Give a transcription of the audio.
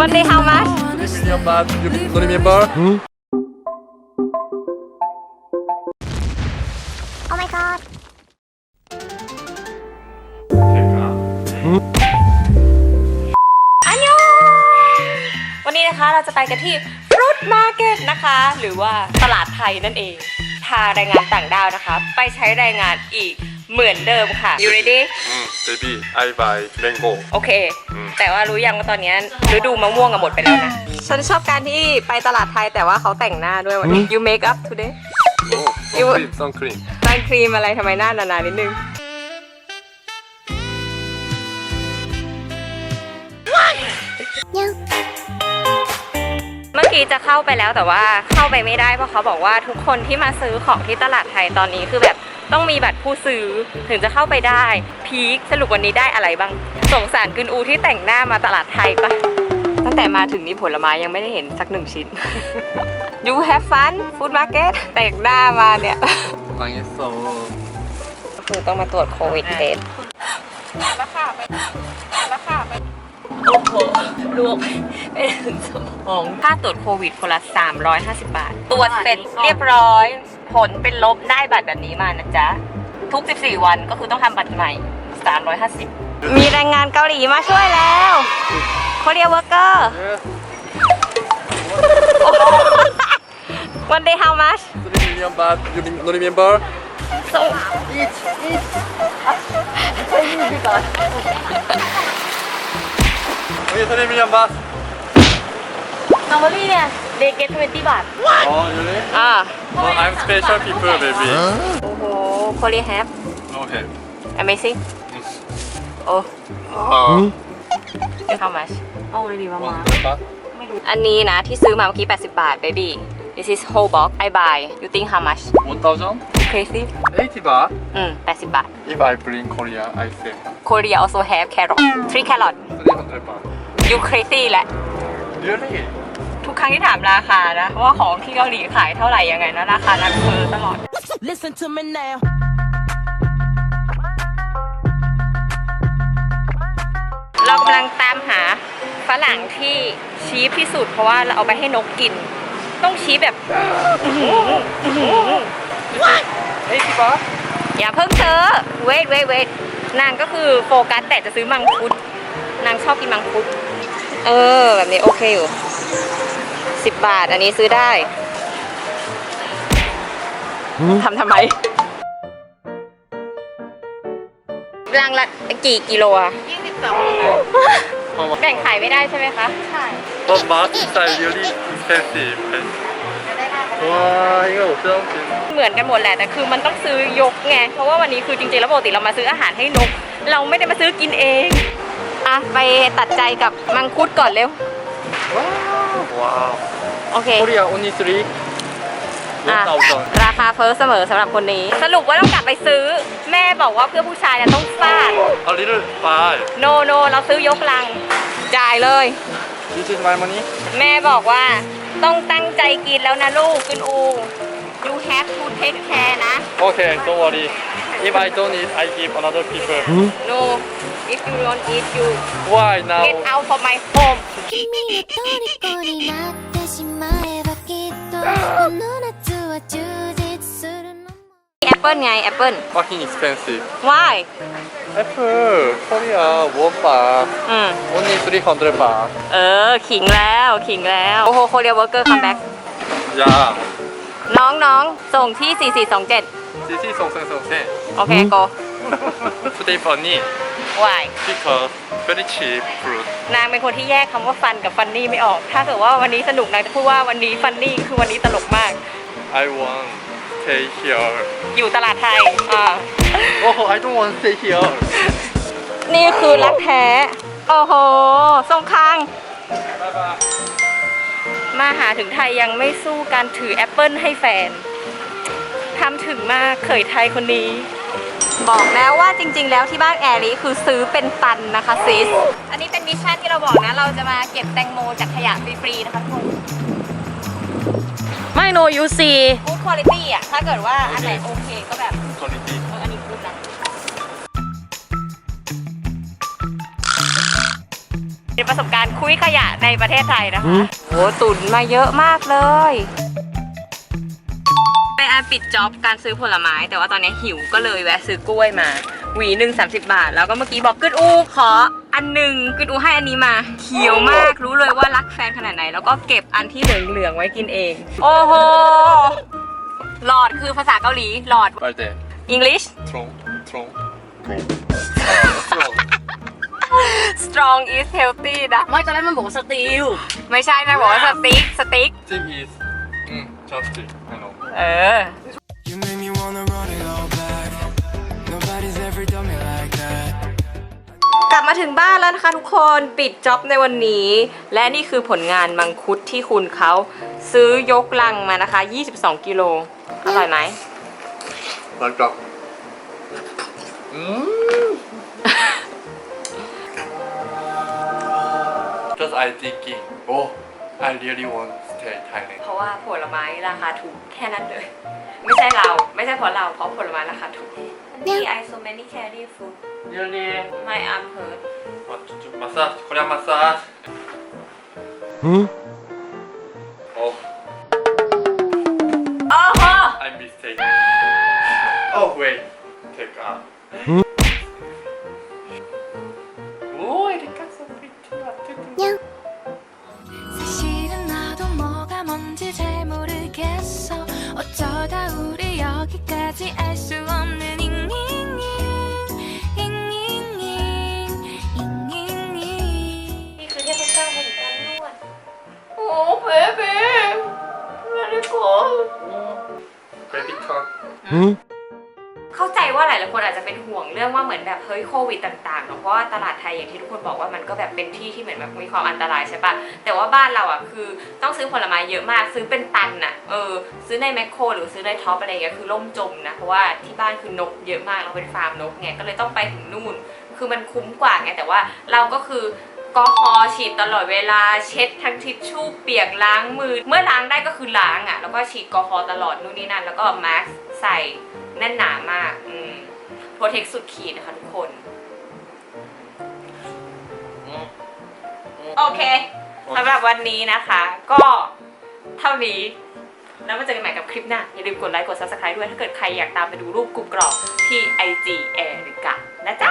One day how much? 3 million baht. You don't remember? Oh my god อันยองวันนี้นะคะเราจะไปกันที่ Fruit Market นะคะ หรือว่าตลาดไทยนั่นเองพาแรงงานต่างด้าวนะคะ ไปใช้แรงงานอีก เหมือนเดิมค่ะ You ready Mm, baby, I buy mango. โอเคอืมแต่ว่ารู้ยังว่าตอนนี้ฤดูมะม่วงอะหมดไปแล้วนะ ฉันชอบการที่ไปตลาดไทยแต่ว่าเขาแต่งหน้าด้วยวันนี้ You make up today Oh, You- sun cream, sun cream. แต่งครีมอะไรทำไมหน้าหนาๆนิดนึง กี้จะเข้าไปแล้วแต่ว่าเข้าไปไม่ได้เพราะเขาบอกว่าทุกคนที่มาซื้อของที่ตลาดไทยตอนนี้คือแบบต้องมีบัตรผู้ซื้อถึงจะเข้าไปได้ พีคสรุปวันนี้ได้อะไรบ้าง สงสารกุนอูที่แต่งหน้ามาตลาดไทยปะตั้งแต่มาถึงนี้ผลไม้ยังไม่ได้เห็นสักหนึ่งชิ้น You have fun food market แต่งหน้ามาเนี่ยวังยโซคือต้องมาตรวจโควิดเทสแล้วค่ะ ลวกไปถึงสมองค่าตรวจโควิดคนละ 350 บาท ตรวจเสร็จเรียบร้อย ผลเป็นลบได้บัตรแบบนี้มานะจ๊ะ ทุก 14 วันก็คือต้องทำบัตรใหม่ 350 มีแรงงานเกาหลีมาช่วยแล้วโคเรียเวอร์เกอร์ วันเดย์ how much 3 million baht. You rem- don't remember? so Okay, 3 million baht. normally เนี่ย they get 20 บาท Oh, really? อ่า Oh, I'm special people, baby. โอ้โห Korea have Okay. amazing โอ้ Uh, how much โอ้เลยดีมามา100 baht. อันนี้นะ ที่ซื้อมาเมื่อกี้ 80 บาท baby this is whole box I buy you think how much 1,000? crazy 80 baht. อืม80 บาท If I bring Korea, I say Korea also have carrot 3 carrot 300 baht. You crazy แหละ Really? ทุกครั้งที่ถามราคานะ ว่าของที่เกาหลีขายเท่าไหร่ยังไงนะราคานั้นเฟ้อตลอด Listen to me now. เรากำลังตามหาฝรั่งที่ชี้ที่สุดเพราะว่าเราเอาไปให้นกกิน ต้องชี้แบบ80 baht? อย่าเพิ่งซื้อเวทเวทเวทนางก็คือโฟกัสแต่จะซื้อมังคุด นางชอบกินมังคุด เออ แบบนี้โอเคอยู่สิบบาท อันนี้ซื้อได้ทำทำไมรางละกี่กิโลอะยี่สิบสองแบ่งขายไม่ได้ใช่ไหมคะใช่เพราะบาร์สไตล์เรียลลี่อินเทนซีว้ายังผมต้องกินเหมือนกันหมดแหละแต่คือมันต้องซื้อยกไงเพราะว่าวันนี้คือจริงๆแล้วปกติเรามาซื้ออาหารให้นก เราไม่ได้มาซื้อกินเอง อะไปตัดใจกับมังคุดก่อนเร็ว 와 우. โอเค Korea only three. อะ 1,000. ราคาเฟิร์สเสมอสำหรับคนนี้ สรุปว่าต้องกลับไปซื้อ แม่บอกว่าเพื่อผู้ชายเนี่ยต้องฟาด A little buy. โนโนเราซื้อยกลัง จ่ายเลย This is my money. แม่บอกว่าต้องตั้งใจกินแล้วนะลูกคุณอู you have to take care นะ Okay, don't worry. If I don't eat, I give another people. no If you don't eat you Why now get out from my home 君の虜になแอปเปิลไงแอปเปิล Fucking expensive Why Apple Korea one bar อืม only 300 baht เออ ขิงแล้วขิงแล้ว โอ้โหโคเรียเวิร์กเกอร์คัมแบ็ก Yeah น้องๆส่งที่ 4427 44227เสริมส่โอเคโก Today funny why because very cheap fruit. นางเป็นคนที่แยกคำว่าฟันกับฟันนี่ไม่ออก ถ้าเกิดว่าวันนี้สนุกนางจะพูดว่าวันนี้ฟันนี่คือวันนี้ตลกมาก I want stay here. อยู่ตลาดไทยอ่า Oh, I don't want stay here. นี่คือรักแท้ โอ้โห ทรงค้าง Bye bye. มาหาถึงไทยยังไม่สู้การถือแอปเปิลให้แฟน ทำถึงมากเขยไทยคนนี้ บอกแล้วว่าจริง ๆ แล้วที่บ้านแอรีคือซื้อเป็นตันนะคะซิส อันนี้เป็นมิชชั่นที่เราบอกนะ เราจะมาเก็บแตงโมจากขยะฟรีๆนะคะทุกคน ไม่ no you see กู๊ดคุณภาพอะ ถ้าเกิดว่าอันไหนโอเคก็แบบ Quality. เออ อันนี้กู๊ดนะ เป็นประสบการณ์คุยขยะในประเทศไทยนะคะโอ้ตุนมาเยอะมากเลยเป็นอันปิดจ็อบการซื้อผลไม้ แต่ว่าตอนนี้หิวก็เลยแวะซื้อกล้วยมา หวีหนึ่งสามสิบบาท แล้วก็เมื่อกี้บอกกึดอูขออันหนึ่งกึดอูให้อันนี้มาเขียวมากรู้เลยว่ารักแฟนขนาดไหน แล้วก็เก็บอันที่เหลืองๆไว้กินเอง โอ้โห หลอดคือภาษาเกาหลี หลอด 빨대 English 트롱 트롱 트롱 strong is healthy นะ ไม่ตอนแรกมันบอกว่าสตีล ไม่ใช่นะบอกว่าสติ๊ก สติ๊ก Tip is mm, just it I know เออกลับมาถึงบ้านแล้วนะคะทุกคนปิดจ็อบในวันนี้ และนี่คือผลงานมังคุดที่คุณเขาซื้อยกลังมานะคะ 22 กิโลอร่อยไหม หลังจากอืม just I thinking oh I really want to stay Thailand เพราะว่าผลไม้ราคาถูกแค่นั้นเลย ไม่ใช่เราไม่ใช่เพราะเราเพราะผลไม้ราคาถูก นี่ I so many carry food Really my arm hurt Want to do massage Korean massage Oh โอ้โห I mistake Oh wait Take out Oh ลายๆคนอาจจะเป็นห่วงเรื่องว่าเหมือนแบบเฮ้ยโควิดต่างๆเนอะเพราะว่าตลาดไทยอย่างที่ทุกคนบอกว่ามันก็แบบเป็นที่ที่เหมือนแบบมีความอันตรายใช่ปะแต่ว่าบ้านเราอะคือต้องซื้อผลไม้เยอะมากซื้อเป็นตันอะเออซื้อในแมคโครหรือซื้อในท็อปอะไรอย่างเงี้ยคือล่มจมนะเพราะว่าที่บ้านคือนกเยอะมากเราเป็นฟาร์มนกไงก็เลยต้องไปถึงนู่น คือมันคุ้มกว่าไงแต่ว่าเราก็คือกอฮอฉีดตลอดเวลาเช็ดทั้งทิชชู่เปียกล้างมือ เมื่อล้างได้ก็คือล้างอะแล้วก็ฉีดกอฮอตลอดนู่นนี่นั่นแล้วก็มาสก์ใส่แน่นหนามากอื โปรเทคสุดขีดนะคะทุกคน โอเคสำหรับวันนี้นะคะ ก็เท่านี้ แล้วมาเจอกันใหม่กับคลิปหน้า อย่าลืมกดไลค์กด subscribe ด้วยถ้าเกิดใครอยากตามไปดูรูปกรุบกรอบที่ IG แอริกานะจ๊ะ